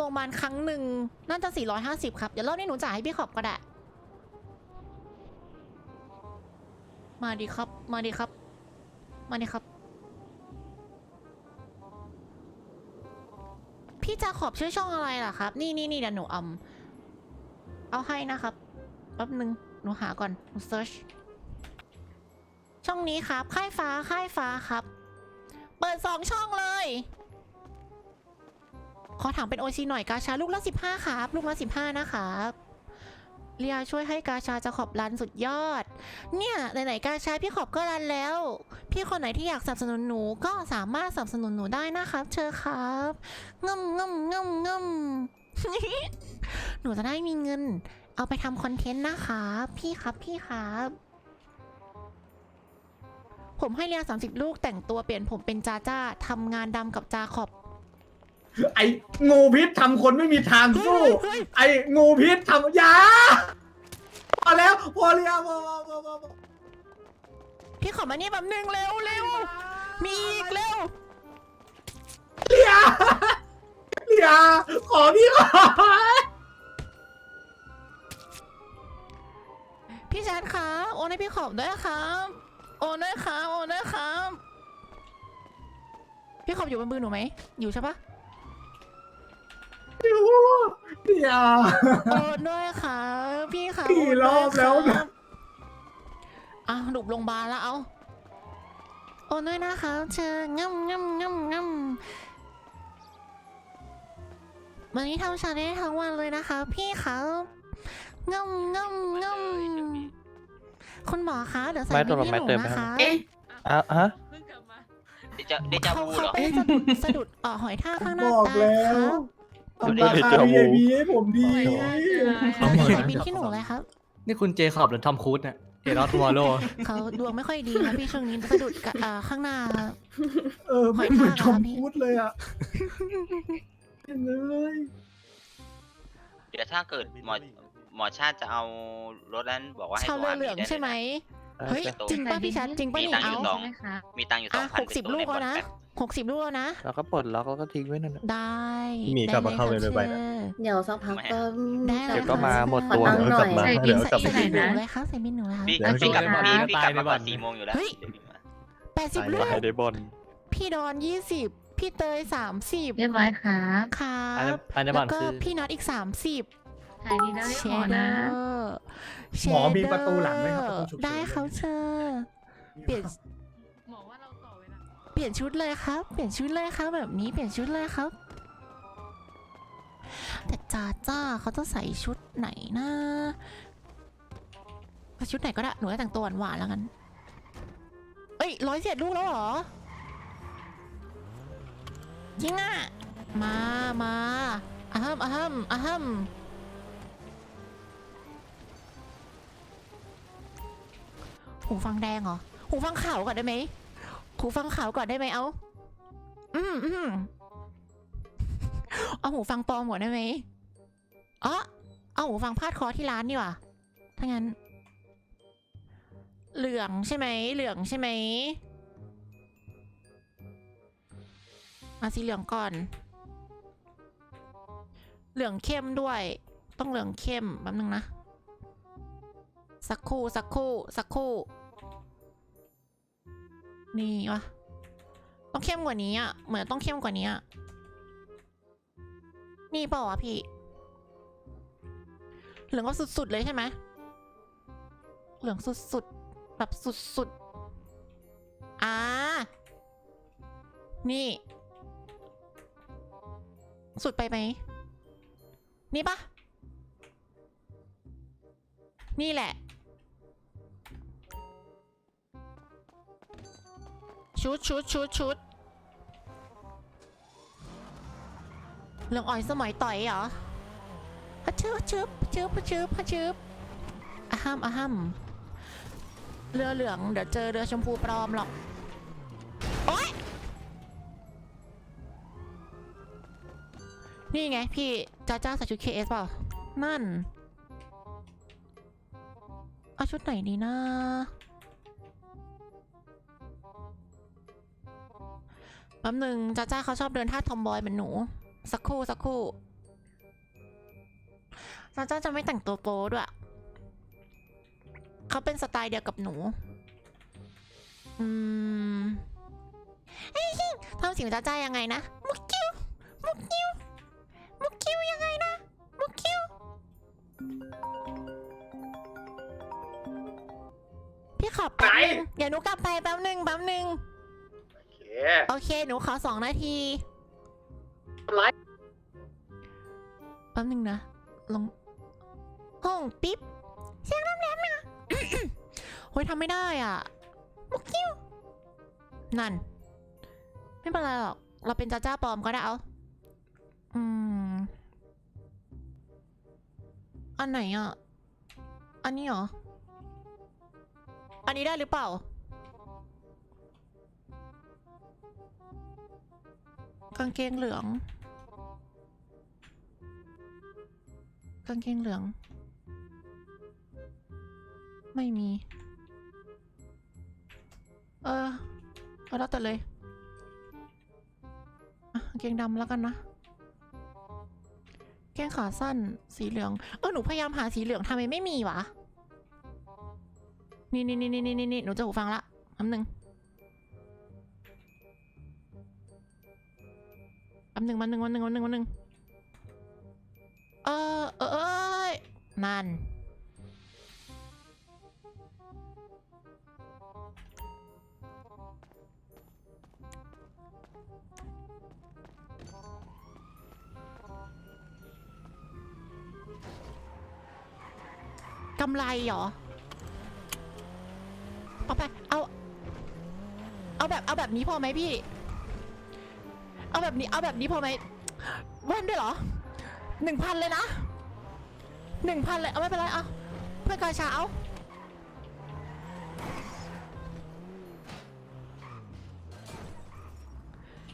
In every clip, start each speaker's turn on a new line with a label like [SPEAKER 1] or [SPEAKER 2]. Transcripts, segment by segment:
[SPEAKER 1] โรงพยาบาลครั้งหนึ่งน่าจะ 450 ครับ เดี๋ยวรอบนี้หนูจ่ายให้พี่ขอบก็ได้ มาดีครับ มาดีครับ มาดีครับ พี่จะขอบชื่อช่องอะไรล่ะครับ นี่นี่นี่เดี๋ยวหนูเอาเอาให้นะครับ แป๊บนึง หนูหาก่อน หนูเซิร์ช ช่องนี้ครับ ค่ายฟ้า ค่ายฟ้าครับ เปิดสองช่องเลย ขอถามเป็นโอซีหน่อยกาชาลูกละสิบห้าครับ ลูกละสิบห้านะครับเรียช่วยให้กาชาจะขอบรันสุดยอด เนี่ยไหนๆกาชาพี่ขอบก็รันแล้ว พี่คนไหนที่อยากสนับสนุนหนูก็สามารถสนับสนุนหนูได้นะครับ เชิญครับงึมงึมงึมงึมหนูจะได้มีเงิน เอาไปทำคอนเทนต์นะคะพี่ครับพี่ครับ ผมให้เรียสามสิบลูกแต่งตัวเปลี่ยนผมเป็นจาจ้าทำงานดำกับจาขอบ
[SPEAKER 2] ไอ้งูพิษทำคนไม่มีทางสู้
[SPEAKER 1] เฮ้ย
[SPEAKER 2] ไอ้งูพิษทำอยาพอแล้วพอเรียพอพอพอพอพอ
[SPEAKER 1] พี่ขอมานี่แป๊บนึงเร็วเร็วมีอีกเร็ว
[SPEAKER 2] เรียเรียขอพี่ก่อน
[SPEAKER 1] พี่แชทครับโอนให้พี่ขอบด้วยครับโอนด้วยครับโอนด้วยครับพี่ขอบอยู่บนมือหนูไหมอยู่ใช่ปะ
[SPEAKER 2] เรีย
[SPEAKER 1] โอนด้วยครับพี่ครับ
[SPEAKER 2] กี่รอบแล้วนะ
[SPEAKER 1] อะหลุบโรงพยาบาลแล้วเอาโอนด้วยนะครับเชิญง่ำง่ำง่ำง่ำวันนี้ทำชาเลนจ์ทั้งวันเลยนะคะ พี่ครับง่ำง่ำง่ำคุณหมอคะเดี๋ยวใส่
[SPEAKER 3] ไม่
[SPEAKER 1] บิ
[SPEAKER 3] ต
[SPEAKER 1] น
[SPEAKER 3] กลง
[SPEAKER 1] ให้
[SPEAKER 3] ไม่
[SPEAKER 1] หนู
[SPEAKER 3] เติมไหม
[SPEAKER 1] นะ
[SPEAKER 3] ครั
[SPEAKER 1] คะ
[SPEAKER 3] บ
[SPEAKER 4] เอ๊ะ
[SPEAKER 3] อะฮะ
[SPEAKER 4] เพิ่งกลับมา
[SPEAKER 5] เดจาเดจา
[SPEAKER 1] เขา
[SPEAKER 5] วู
[SPEAKER 1] เขา
[SPEAKER 5] เหรอ
[SPEAKER 1] ไปสะดุดสะดุดเอ่อหอยทากข้างหน้า
[SPEAKER 2] บอก
[SPEAKER 1] ตา
[SPEAKER 2] แล้
[SPEAKER 1] คว รับ
[SPEAKER 2] ทำราคา VIP ให้ผมดี
[SPEAKER 4] เอาหมด
[SPEAKER 1] ใส่บินที่หนูเลยครับ
[SPEAKER 6] นี่คุณเจคอบหรือทอมครูซเนี่ยเอรอสวอลโล
[SPEAKER 1] เขาดวงไม่ค่อยดีนะพี่ช่วงนี้สะดุดกับอ่าข้างหน้า
[SPEAKER 2] เออไม่เหมือนชมพูดเลยอะเลย
[SPEAKER 5] เดี๋ยวถ้าเกิดหมอหมอชาติจะเอารถนั้นบอกว่าให้
[SPEAKER 1] ชาว
[SPEAKER 5] โทร
[SPEAKER 1] เรือ
[SPEAKER 5] หา
[SPEAKER 1] เหลือง
[SPEAKER 5] ได้
[SPEAKER 1] ใช่ไหม
[SPEAKER 5] เลย
[SPEAKER 1] เฮ้ย จริงป่ะพี่ชัดจริงป่ะ
[SPEAKER 5] มี
[SPEAKER 1] นี่
[SPEAKER 5] ตังค์
[SPEAKER 1] เอา
[SPEAKER 5] อยู่สองมีตังค์อยู่สอ
[SPEAKER 1] อะ
[SPEAKER 5] งพัน
[SPEAKER 1] หกสิบลูกแล้วนะ หกสิบลูกแล้วนะ
[SPEAKER 3] แล้วก็ปลดล็อกแล้วก็ทิ้งไว้นั่นน่ะ
[SPEAKER 1] ได้
[SPEAKER 7] หมีกลับมาเข้าเวร
[SPEAKER 1] ได้
[SPEAKER 7] ไวๆ
[SPEAKER 1] เล
[SPEAKER 7] นะ
[SPEAKER 1] ย
[SPEAKER 4] เดี๋ยวสักพักก็
[SPEAKER 1] ได้
[SPEAKER 3] เดี๋ยวก็
[SPEAKER 1] ค่ะ
[SPEAKER 3] มาหมด
[SPEAKER 4] ขอ
[SPEAKER 3] ตัว
[SPEAKER 4] ตังค์หน่อย
[SPEAKER 7] มา
[SPEAKER 1] ใส่
[SPEAKER 7] เดี๋
[SPEAKER 1] บิน
[SPEAKER 7] ยว
[SPEAKER 1] ใส่
[SPEAKER 7] กลับ
[SPEAKER 1] ใส่
[SPEAKER 7] ไป
[SPEAKER 1] บินห
[SPEAKER 7] นะ
[SPEAKER 1] นูเลยครับใส่บินหนูเลยครับ
[SPEAKER 7] เดี๋ยว
[SPEAKER 5] อะพี่กลับ
[SPEAKER 6] ให้
[SPEAKER 5] พี่
[SPEAKER 6] พี่
[SPEAKER 5] พี่กลับมา
[SPEAKER 6] ตายในบ่
[SPEAKER 5] ก่อ
[SPEAKER 6] อนน
[SPEAKER 5] สี่โมงอยู่แล้ว
[SPEAKER 1] เฮ้ย
[SPEAKER 5] เดี๋ยวพี่มา
[SPEAKER 1] แปดสิบลูก
[SPEAKER 3] ให้ได้บอล
[SPEAKER 1] พี่ดอนยี่สิบพี่เตยสามสิบ
[SPEAKER 4] เรียบร้อยครับ
[SPEAKER 1] ครั
[SPEAKER 6] อันนี้
[SPEAKER 1] บ
[SPEAKER 6] อันนี้
[SPEAKER 1] แล้
[SPEAKER 6] บั
[SPEAKER 1] ว
[SPEAKER 6] น
[SPEAKER 1] ก็
[SPEAKER 6] คือ
[SPEAKER 1] พี่น็อตอีกสามสิบ
[SPEAKER 4] หายดีแล้วเรียก
[SPEAKER 1] เช
[SPEAKER 4] หมอ
[SPEAKER 1] เดอ
[SPEAKER 4] นะ
[SPEAKER 1] ร์เช
[SPEAKER 2] หมอมี
[SPEAKER 1] เดอ
[SPEAKER 2] ประตูหลังไหมครับประตูฉุกเฉิน
[SPEAKER 1] ได้เขาเชิญเปลี่ยน
[SPEAKER 4] ลา
[SPEAKER 1] เปลี่ยนชุดเลยครับ เปลี่ยนชุดเลยครับแบบนี้เปลี่ยนชุดเลยครับ แต่จ้าจ้าเขาจะใส่ชุดไหนนะชุดไหนก็ได้หนูจะแต่งตัวหวานๆแล้วกันเอ้ยร้อยเจ็ดลูกแล้วเหรอจริงอะมามาอะฮัมอะฮัมอะฮัมหูฟังแดงเหรอ หูฟังขาวก่อนได้ไหม หูฟังขาวก่อนได้ไหมเอา อืมอืมเอาหูฟังปลอมก่อนได้ไหมอ๋อเอาหูฟังพาดคอที่ร้านดีกว่าถ้างั้น เหลืองใช่ไหม เหลืองใช่ไหมมาสีเหลืองก่อน เหลืองเข้มด้วย ต้องเหลืองเข้มแป๊บนึงนะ สักครู่ สักครู่ สักครู่ นี่วะต้องเข้มกว่านี้อะ เหมือนต้องเข้มกว่านี้อะ นี่เปล่าวะพี่ เหลืองก็สุดๆเลยใช่ไหม เหลืองสุดๆ แบบสุดๆ อ่า นี่ สุดไปไหม นี่ปะนี่แหละ ชุดชุดชุดชุดเรื่องอ่อยสมัยต่อยเหรอฮัชึบฮัชึบฮัชึบฮัชึบฮัชึบอะฮัมอะฮัมเรือเหลืองเดี๋ยวเจอเรือชมพูปลอมหรอกโอ๊ยนี่ไงพี่จ้าจ้าใส่ชุดเคเอสเปล่า นั่น เอาชุดไหนดีนะ แป๊บหนึ่งจ้าจ้าเขาชอบเดินท่าทอมบอยเหมือนหนู สักครู่สักครู่ซาจ้าจะไม่แต่งตัวโป๊ด้วยเขาเป็นสไตล์เดียวกับหนู อืมเอ้ยทำเสียงจ้าจ้ายังไงนะ มุกคิว มุกคิว มุกคิวยังไงนะ มุกคิว พี่ขอบแป๊บนึงเดี๋ยวหนูกลับไปแป๊บนึงแป๊บนึง
[SPEAKER 2] โอเค
[SPEAKER 1] โอเค หนูขอสองนาที
[SPEAKER 2] ไลฟ์
[SPEAKER 1] แป๊บนึงนะ ลงห้องปิ๊บ เสียงน้ำแหลมนะโอ้ยทำไม่ได้อะมุกคิว นั่น ไม่เป็นไรหรอก เราเป็นจ้าจ้าปลอมก็ได้เอา อืม อันไหนอะ อันนี้เหรอ อันนี้ได้หรือเปล่า กางเกงเหลือง กางเกงเหลือง ไม่มี เออเอาแล้วแต่เลยกางเกงดำแล้วกันนะกางเกงขาสั้นสีเหลือง เออหนูพยายามหาสีเหลืองทำไมไม่มีวะ นี่นี่นี่นี่นี่นี่หนูจะหูฟังละคำหนึ่ง ป๊บหนึ่งวันหนึ่งวันหนึ่งวันหนึ่งวันหนึ่งเออเออเอยนั่นกำไรเหรอเอาไป เอา เอาแบบ เอาแบบนี้พอไหมพี่ เอาแบบนี้ เอาแบบนี้พอไหมแว่นด้วยเหรอหนึ่งพันเลยนะหนึ่งพันเลยเอาไม่เป็นไรเอาเพื่อนกาชาเอา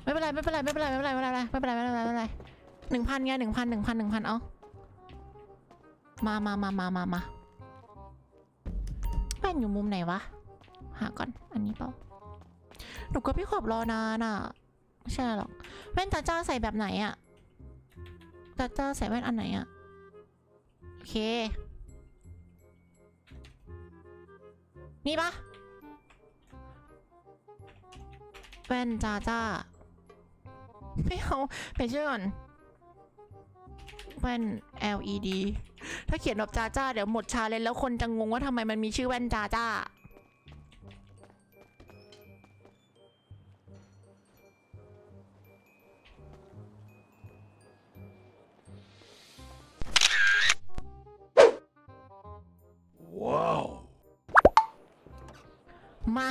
[SPEAKER 1] ไม่เป็นไรไม่เป็นไรไม่เป็นไรไม่เป็นไรไม่เป็นไรไม่เป็นไรไม่เป็นไรไม่เป็นไรหนึ่งพันไงหนึ่งพันหนึ่งพันหนึ่งพันเอามามามามามามาแว่นอยู่มุมไหนวะ หาก่อน อันนี้เปล่า หนูก็พี่ขอบรอนานอะ ไม่ใช่หรอกแว่นตาจ้าใส่แบบไหนอะตาจ้าใส่แว่นอันไหนอะโอเค นี่ปะแว่นจ้าจ้าไม่เอาไปชื่อก่อนแว่น LED ถ้าเขียนแบบจ้าจ้าเดี๋ยวหมดชาเลยแล้วคนจะงงว่าทำไมมันมีชื่อแว่นจ้าจ้า มา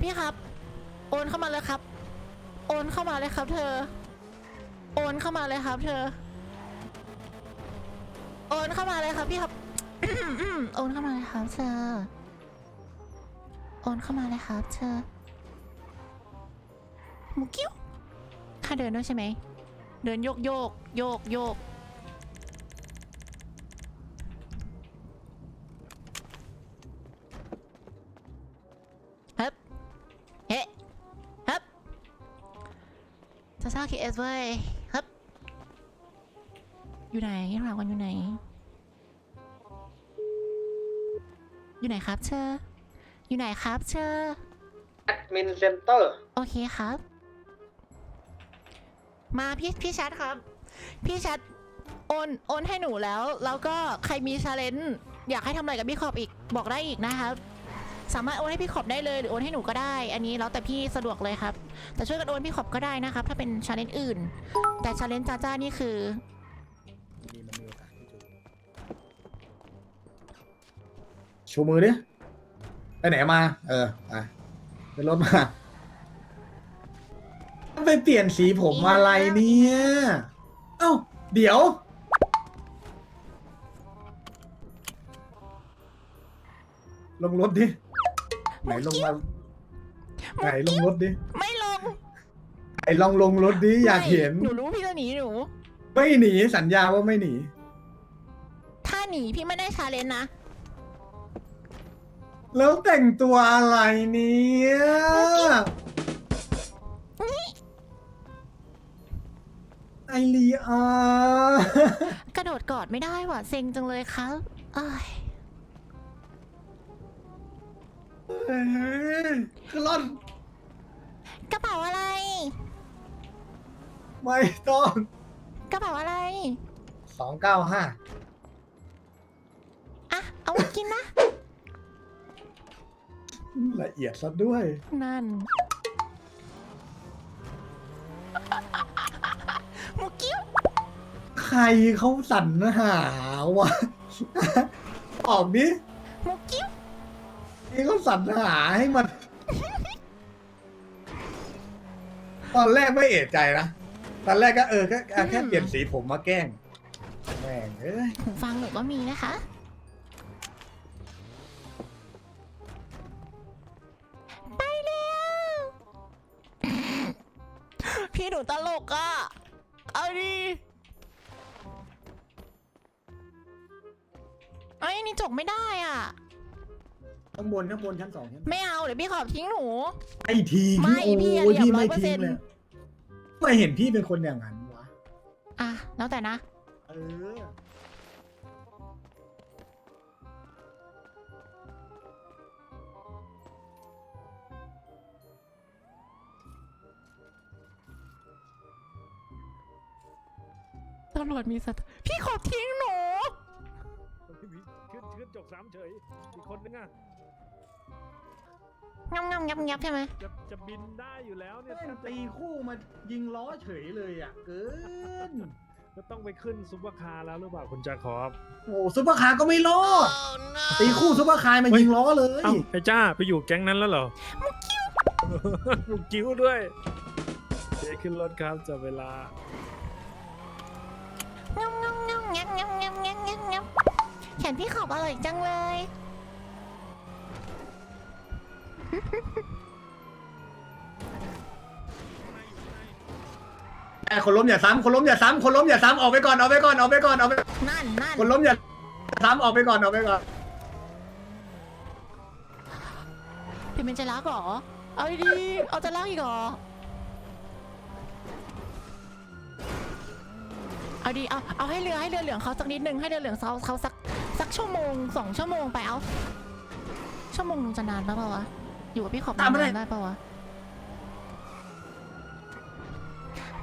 [SPEAKER 1] พี่ครับ โอนเข้ามาเลยครับ โอนเข้ามาเลยครับ เธอ โอนเข้ามาเลยครับ เธอ โอนเข้ามาเลยครับพี่ครับ โอนเข้ามาเลยครับเธอ โอนเข้ามาเลยครับเธอมุกิ้วค่าเดินด้วยใช่ไหม เดินโยกโยกโยกโยก เคเอสเว้ยฮึบอยู่ไหนถามกันอยู่ไหน อยู่ไหนครับเชอร์อยู่ไหนครับเชอร์
[SPEAKER 2] แอดมินเซ็นเตอร์
[SPEAKER 1] โอเคครับ มาพี่พี่แชทครับ พี่แชทโอนโอนให้หนูแล้ว แล้วก็ใครมีชาเลนจ์อยากให้ทำอะไรกับพี่ขอบอีกบอกได้อีกนะครับ สามารถโอนให้พี่ขอบได้เลยหรือโอนให้หนูก็ได้ อันนี้แล้วแต่พี่สะดวกเลยครับ แต่ช่วยกันโอนพี่ขอบก็ได้นะครับ ถ้าเป็นชาเลนจ์อื่น แต่ชาเลนจ์จ้าจ้านี่คือ
[SPEAKER 2] ชูมือดิไปไหนมา เออไปไปรถมาไปเปลี่ยนสีผมอะไรเนี่ย เอ้า เดี๋ยว ลงรถดิ ไหนลงมาไหนลงรถดิ
[SPEAKER 1] ไม่ลง
[SPEAKER 2] ไอ้ลองลงรถดิอยากเห็น
[SPEAKER 1] หนูรู้พี่จะหนีหนู
[SPEAKER 2] ไม่หนีสัญญาว่าไม่หนี
[SPEAKER 1] ถ้าหนีพี่ไม่ได้ชาเลนนะ
[SPEAKER 2] แล้วแต่งตัวอะไรเนี่ยไอรีอา ก
[SPEAKER 1] ระโดดกอดไม่ได้ว่ะเซ็งจังเลยครับอ้า
[SPEAKER 2] ย คือร่อน
[SPEAKER 1] กระเป๋าอะไร
[SPEAKER 2] ไม่ต้อง
[SPEAKER 1] กระเป๋าอะไร
[SPEAKER 2] สองเก้าห้า
[SPEAKER 1] อะ เอาไว้กินนะ
[SPEAKER 2] ละเอียดซะด้วย
[SPEAKER 1] นั่น หมูกิ้ว
[SPEAKER 2] ใครเขาสรรหาวะ ออกดิ
[SPEAKER 1] หมูกิ้ว
[SPEAKER 2] นี่เขาสรรหาให้มัน ตอนแรกไม่เอะใจนะ ตอนแรกก็เออก็แค่เปลี่ยนสีผมมาแกล้งแม่งเอ้ย
[SPEAKER 1] หูฟังหนูก็มีนะคะ ไปแล้ว พี่หนูตลกอะเอาดีไอ้ยนี่จกไม่ได้อะ
[SPEAKER 2] ข้างบนข้างบนชั้นสองชั้น
[SPEAKER 1] ไม่เอาเดี๋ยวพี่ขอบทิ้งหนู
[SPEAKER 2] ไอทีม
[SPEAKER 1] ไม่พี่อะ
[SPEAKER 2] โอ้ย
[SPEAKER 1] เหลี่
[SPEAKER 2] พี่
[SPEAKER 1] ยม
[SPEAKER 2] ไม่
[SPEAKER 1] 100%
[SPEAKER 2] ทิ้งเลยไม่เห็นพี่เป็นคนอย่างนั้นวะ
[SPEAKER 1] อะแล้วแต่นะ
[SPEAKER 2] เออ
[SPEAKER 1] ตำรวจมีสตพี่ขอบทิ้งหนู
[SPEAKER 7] ขึ้นขึ้นจกสามเฉย อีกคนนึงอะ
[SPEAKER 1] งับงับงับงับใช่ไหม
[SPEAKER 7] จะจะบินได้อยู่แล้วเนี่ย
[SPEAKER 2] ตีคู่มายิงล้อเฉยเลยอะเกิน
[SPEAKER 7] ก็ต้องไปขึ้นซุปเปอร์คาร์แล้วหรือเปล่าคุณจาคอบ
[SPEAKER 2] โอ้ซุปเปอร์คาร์ก็ไม่รอดตีคู่ซุปเปอร์คาร์มายิงล้อเลย
[SPEAKER 7] ไอ้จ้าไปอยู่แก๊งนั้นแล้วเหรอมุกกิ้วด้วยเดี๋ยวขึ้นรถครับจับเวลา
[SPEAKER 1] งับงับงับงับงับงับงับแขนพี่ขอบอร่อยจังเลย
[SPEAKER 2] ไอ้คนล้มอย่าซ้ำคนล้มอย่าซ้ำคนล้มอย่าซ้ำออกไปก่อนออกไปก่อนออกไปก่อนออกไป
[SPEAKER 1] นั่นนั่น
[SPEAKER 2] คนล้มอย่าซ้ำออกไปก่อนออกไปก่อน
[SPEAKER 1] พี่เป็นใจรักเหรอ เอาดีๆเอาใจรักอีกเหรอ เอาดีเอาเอาให้เรือให้เรือเหลืองเขาสักนิดนึงให้เรือเหลืองเขาเขาสักสักชั่วโมงสองชั่วโมงไปเอาชั่วโมงนึงจะนานปะเปล่าวะ อยู่กับพี่ขอบนานได้ปะวะ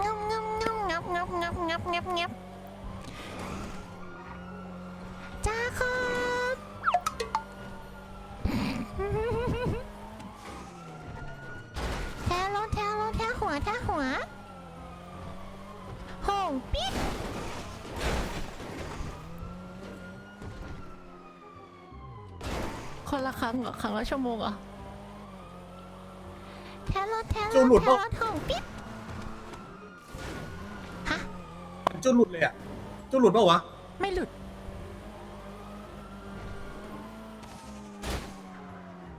[SPEAKER 1] งับงับงับงับงับงับงับงับงับจ้าครับแทะรถแทะรถแทะหัวแทะหัวโห่งปิ๊ดคนละครั้งเหรอครั้งละชั่วโมงเหรอแทะ รถแทะรถแทะรถโห่งปิ๊ดฮะ
[SPEAKER 2] จุดหลุดเลยอะจุดหลุดเปล่าวะ
[SPEAKER 1] ไม่หลุด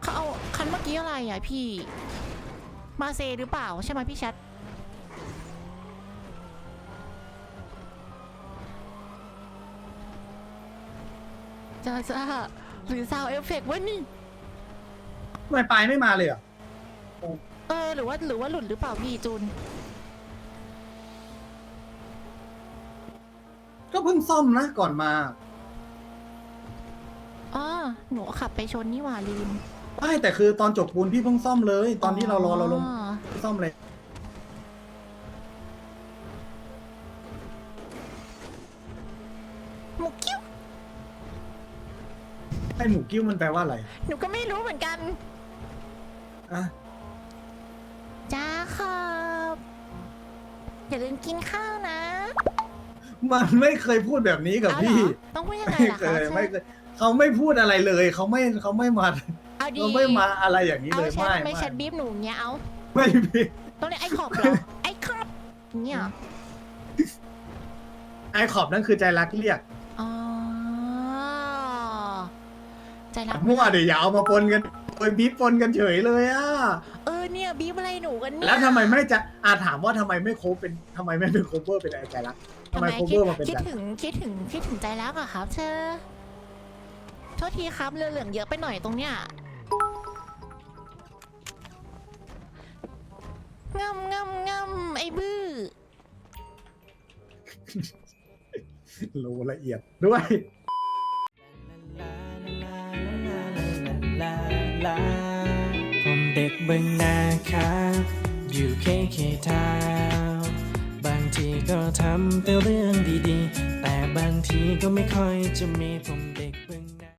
[SPEAKER 1] เขาเอาคันเมื่อกี้อะไรอะพี่ มาเซหรือเปล่าใช่ไหมพี่แชทจ้าจ้าหรือซาวเอฟเฟกต์วะนี่
[SPEAKER 2] ทำไมปลายไม่มาเลยอะ
[SPEAKER 1] เออหรือว่าหรือว่าหลุดหรือเปล่าพี่จูน
[SPEAKER 2] ก็เพิ่งซ่อมนะก่อนมา
[SPEAKER 1] อ๋อหนูขับไปชนนี่หว่าลืม
[SPEAKER 2] ไม่แต่คือตอนจบปูนพี่เพิ่งซ่อมเลย ตอนที่เรารอเราลง
[SPEAKER 1] อ๋อ
[SPEAKER 2] ซ่อมเลย
[SPEAKER 1] หมูกิ้ว
[SPEAKER 2] ไอหมูกิ้วมันแปลว่าอะไร
[SPEAKER 1] หนูก็ไม่รู้เหมือนกัน
[SPEAKER 2] อะ
[SPEAKER 1] จ้า ครับ อย่าลืมกินข้าวนะ
[SPEAKER 2] มันไม่เคยพูดแบบนี้กับ
[SPEAKER 1] เอาเหรอ
[SPEAKER 2] พี่
[SPEAKER 1] ต้องพูดยังไง
[SPEAKER 2] ไม่
[SPEAKER 1] ล่ะ
[SPEAKER 2] เค
[SPEAKER 1] คะ
[SPEAKER 2] ย
[SPEAKER 1] ใช่
[SPEAKER 2] ไม่เคยเขาไม่พูดอะไรเลยเขาไม่เขาไม่มา
[SPEAKER 1] เอาดี
[SPEAKER 2] เขาไม่มาอะไรอย่างนี้
[SPEAKER 1] เอา
[SPEAKER 2] เลย
[SPEAKER 1] แช
[SPEAKER 2] ไม่
[SPEAKER 1] ทไม่
[SPEAKER 2] ไม่
[SPEAKER 1] แชทบีบหนูเงี้ยเอา
[SPEAKER 2] ไม่มี
[SPEAKER 1] ต้องเรียกไอ้ขอบเหรอ ไอ้ขอบเนี่ย
[SPEAKER 2] ไอขอบนั่นคือใจรักเรียก
[SPEAKER 1] อ๋อใจรัก
[SPEAKER 2] มั่วเดี๋ยวอย่าเอามาปนกันโดยบีบปนกันเฉยเลยอะ
[SPEAKER 1] เออ เนี่ยบีบอะไรหนูกันเนี่ย
[SPEAKER 2] แล้วทำไมไม่จะอาถามว่าทำไมไม่โคฟเป็นทำไมไม่เป็นโคเวอร์เป็นใจรักทำไมโค
[SPEAKER 1] คิ
[SPEAKER 2] เว
[SPEAKER 1] ด
[SPEAKER 2] อร์มาเป็น
[SPEAKER 1] คิด
[SPEAKER 2] ใจ
[SPEAKER 1] ถึงคิดถึงคิดถึงใจรักอะครับเธอโทษทีครับเรือเหลืองเยอะไปหน่อยตรงเนี้ยงำงำงำไอ้บื้อ
[SPEAKER 2] รู้ละเอียดด้วย
[SPEAKER 8] ดบึงนาครับอยู่เคเคทาวน์บางทีก็ทำแต่เรื่องดีๆ แต่บางทีก็ไม่ค่อยจะมีผมเด็กบ้างนา